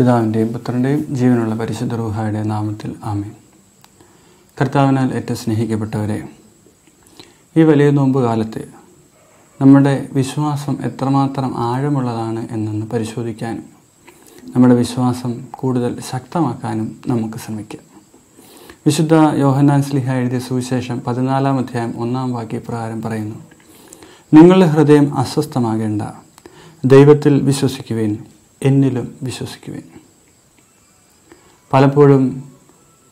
പിതാവിന്റെയും പുത്രന്റെയും ജീവനുള്ള പരിശുദ്ധ റൂഹായുടെ നാമത്തിൽ ആമേൻ. കർത്താവിനാൽ ഏറ്റവും സ്നേഹിക്കപ്പെട്ടവരെ ഈ വലിയ നോമ്പ് കാലത്ത് നമ്മുടെ വിശ്വാസം എത്രമാത്രം ആഴമുള്ളതാണ് എന്നൊന്ന് പരിശോധിക്കാനും നമ്മുടെ വിശ്വാസം കൂടുതൽ ശക്തമാക്കാനും നമുക്ക് ശ്രമിക്കാം. വിശുദ്ധ യോഹന്നാൻ സ്ലിഹ എഴുതിയ സുവിശേഷം പതിനാലാം അധ്യായം ഒന്നാം വാക്യപ്രകാരം പറയുന്നു നിങ്ങളുടെ ഹൃദയം അസ്വസ്ഥമാകേണ്ട ദൈവത്തിൽ വിശ്വസിക്കുവേൻ. എന്നിലും വിശ്വസിക്കുവിൻ. പലപ്പോഴും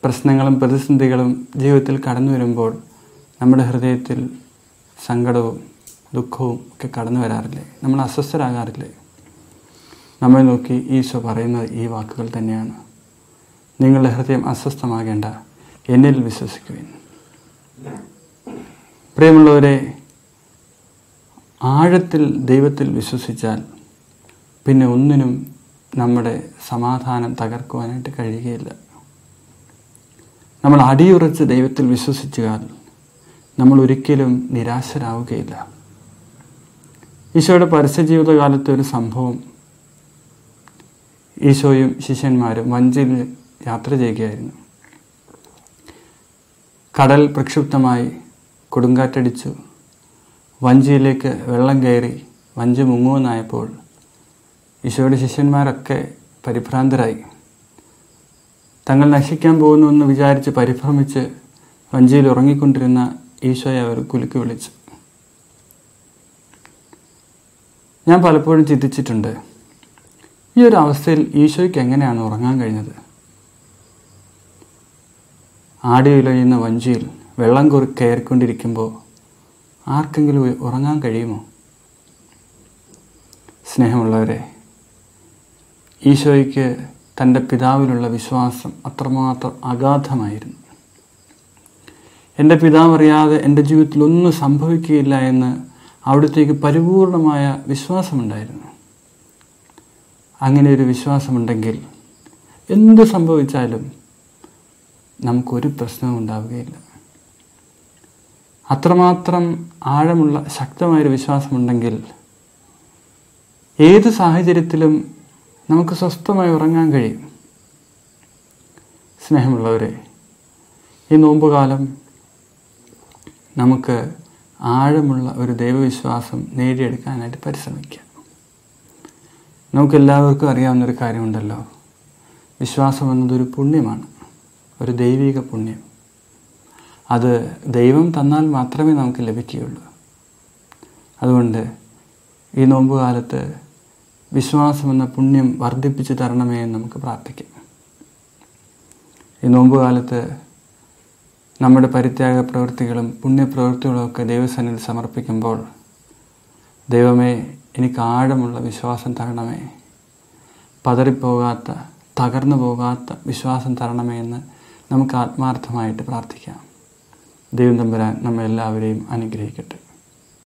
പ്രശ്നങ്ങളും പ്രതിസന്ധികളും ജീവിതത്തിൽ കടന്നു വരുമ്പോൾ നമ്മുടെ ഹൃദയത്തിൽ സങ്കടവും ദുഃഖവും ഒക്കെ കടന്നു വരാറില്ലേ? നമ്മൾ അസ്വസ്ഥരാകാറില്ലേ? നമ്മെ നോക്കി ഈശോ പറയുന്നത് ഈ വാക്കുകൾ തന്നെയാണ്. നിങ്ങളുടെ ഹൃദയം അസ്വസ്ഥമാകേണ്ട എന്നിൽ വിശ്വസിക്കുവിൻ. പ്രിയമുള്ളവരെ ആഴത്തിൽ ദൈവത്തിൽ വിശ്വസിച്ചാൽ പിന്നെ ഒന്നിനും നമ്മുടെ സമാധാനം തകർക്കുവാനായിട്ട് കഴിയുകയില്ല. നമ്മൾ അടിയുറച്ച് ദൈവത്തിൽ വിശ്വസിച്ചാൽ നമ്മൾ ഒരിക്കലും നിരാശരാവുകയില്ല. ഈശോയുടെ പരസ്യജീവിതകാലത്തെ ഒരു സംഭവം ഈശോയും ശിഷ്യന്മാരും വഞ്ചിയിൽ യാത്ര ചെയ്യുകയായിരുന്നു. കടൽ പ്രക്ഷുബ്ധമായി കൊടുങ്കാറ്റടിച്ചു. വഞ്ചിയിലേക്ക് വെള്ളം കയറി വഞ്ചി മുങ്ങുമെന്നായപ്പോൾ ഈശോയുടെ ശിഷ്യന്മാരൊക്കെ പരിഭ്രാന്തരായി. തങ്ങൾ നശിക്കാൻ പോകുന്നു എന്ന് വിചാരിച്ച് പരിഭ്രമിച്ച് വഞ്ചിയിൽ ഉറങ്ങിക്കൊണ്ടിരുന്ന ഈശോയെ അവർ കുലുക്കി വിളിച്ചു. ഞാൻ പലപ്പോഴും ചിന്തിച്ചിട്ടുണ്ട് ഈ ഒരു അവസ്ഥയിൽ ഈശോയ്ക്ക് എങ്ങനെയാണ് ഉറങ്ങാൻ കഴിഞ്ഞത്? ആടി ഉലയുന്ന വഞ്ചിയിൽ വെള്ളം കുറി കയറിക്കൊണ്ടിരിക്കുമ്പോൾ ആർക്കെങ്കിലും ഉറങ്ങാൻ കഴിയുമോ? സ്നേഹമുള്ളവരെ ഈശോയ്ക്ക് തന്റെ പിതാവിലുള്ള വിശ്വാസം അത്രമാത്രം അഗാധമായിരുന്നു. എന്റെ പിതാവ് അറിയാതെ എന്റെ ജീവിതത്തിൽ ഒന്നും സംഭവിക്കുകയില്ല എന്ന് അവിടത്തേക്ക് പരിപൂർണമായ വിശ്വാസമുണ്ടായിരുന്നു. അങ്ങനെ ഒരു വിശ്വാസമുണ്ടെങ്കിൽ എന്ത് സംഭവിച്ചാലും നമുക്കൊരു പ്രശ്നവും ഉണ്ടാവുകയില്ല. അത്രമാത്രം ആഴമുള്ള ശക്തമായൊരു വിശ്വാസമുണ്ടെങ്കിൽ ഏത് സാഹചര്യത്തിലും നമുക്ക് സ്വസ്ഥമായി ഉറങ്ങാൻ കഴിയും. സ്നേഹമുള്ളവരെ ഈ നോമ്പുകാലം നമുക്ക് ആഴമുള്ള ഒരു ദൈവവിശ്വാസം നേടിയെടുക്കാനായിട്ട് പരിശ്രമിക്കാം. നമുക്കെല്ലാവർക്കും അറിയാവുന്നൊരു കാര്യമുണ്ടല്ലോ. വിശ്വാസം എന്നതൊരു പുണ്യമാണ്. ഒരു ദൈവിക പുണ്യം. അത് ദൈവം തന്നാൽ മാത്രമേ നമുക്ക് ലഭിക്കുകയുള്ളൂ. അതുകൊണ്ട് ഈ നോമ്പുകാലത്ത് വിശ്വാസം എന്ന പുണ്യം വർദ്ധിപ്പിച്ചു തരണമേ എന്ന് നമുക്ക് പ്രാർത്ഥിക്കാം. ഈ നോമ്പുകാലത്ത് നമ്മുടെ പരിത്യാഗ പ്രവൃത്തികളും പുണ്യപ്രവൃത്തികളും ഒക്കെ ദൈവസന്നിധി സമർപ്പിക്കുമ്പോൾ ദൈവമേ എനിക്ക് ആഴമുള്ള വിശ്വാസം തരണമേ. പതറിപ്പോകാത്ത തകർന്നു പോകാത്ത വിശ്വാസം തരണമേ എന്ന് നമുക്ക് ആത്മാർത്ഥമായിട്ട് പ്രാർത്ഥിക്കാം. ദൈവം തമ്പുരാൻ നമ്മെല്ലാവരെയും അനുഗ്രഹിക്കട്ടെ.